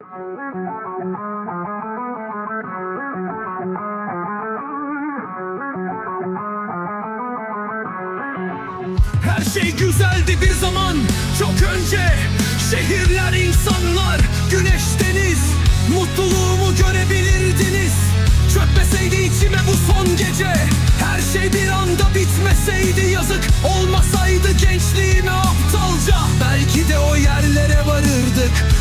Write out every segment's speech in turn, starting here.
Her şey güzeldi bir zaman çok önce. Şehirler, insanlar, güneş, deniz. Mutluluğumu görebilirdiniz. Çökmeseydi içime bu son gece. Her şey bir anda bitmeseydi yazık Olmasaydı gençliğime aptalca. Belki de o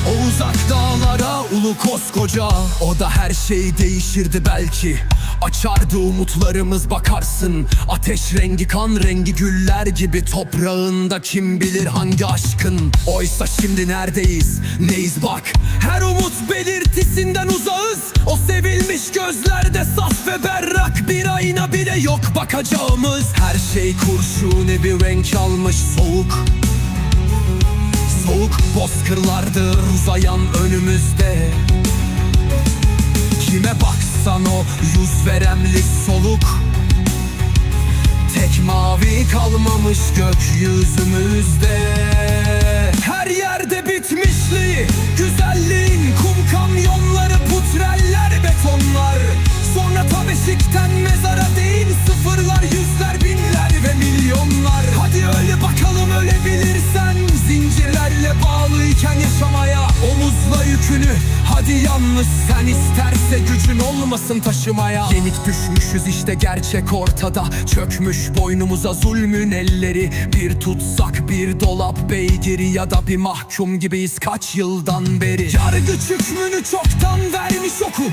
O uzak dağlara ulu koskoca. O da her şey değişirdi belki. Açardı umutlarımız bakarsın. Ateş rengi kan rengi güller gibi Toprağında kim bilir hangi aşkın. Oysa şimdi neredeyiz? Neyiz? Bak Her umut belirtisinden uzağız. O sevilmiş gözlerde saf ve berrak Bir ayna bile yok bakacağımız. Her şey kurşuni bir renk almış soğuk Soğuk bozkırlardır uzayan önümüzde. Kime baksan o yüz veremli soluk. Tek mavi kalmamış gökyüzümüzde. Her yerde bitmişliği Güzelliğin yalnız sen isterse gücün olmasın taşımaya. Yenik düşmüşüz işte gerçek ortada. Çökmüş boynumuza zulmün elleri. Bir tutsak bir dolap beygiri Ya da bir mahkum gibiyiz kaç yıldan beri. Yargı hükmünü çoktan vermiş oku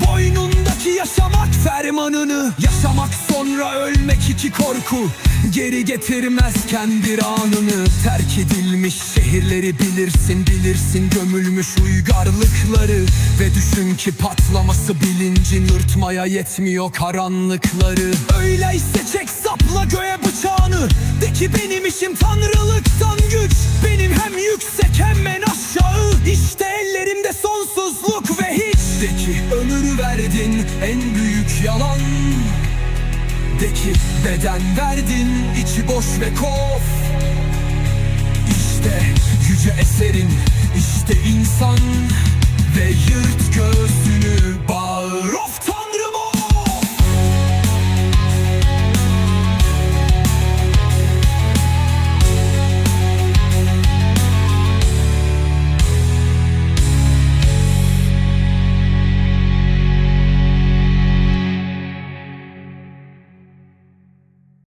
Boynundaki yaşamak fermanını Yaşamak sonra ölmek iki korku. Geri getirmezken bir anını. Terk edilmiş şehirleri bilirsin bilirsin Gömülmüş uygarlıkları. Ve düşün ki patlaması bilincin Yırtmaya yetmiyor karanlıkları. Öyleyse çek sapla göğe bıçağını. De ki benim işim tanrılıktan güç. Benim hem yüksek hem en aşağı. İşte De ki ömür verdin en büyük yalan. De ki beden verdin içi boş ve kof. İşte yüce eserin işte insan Ve yırt of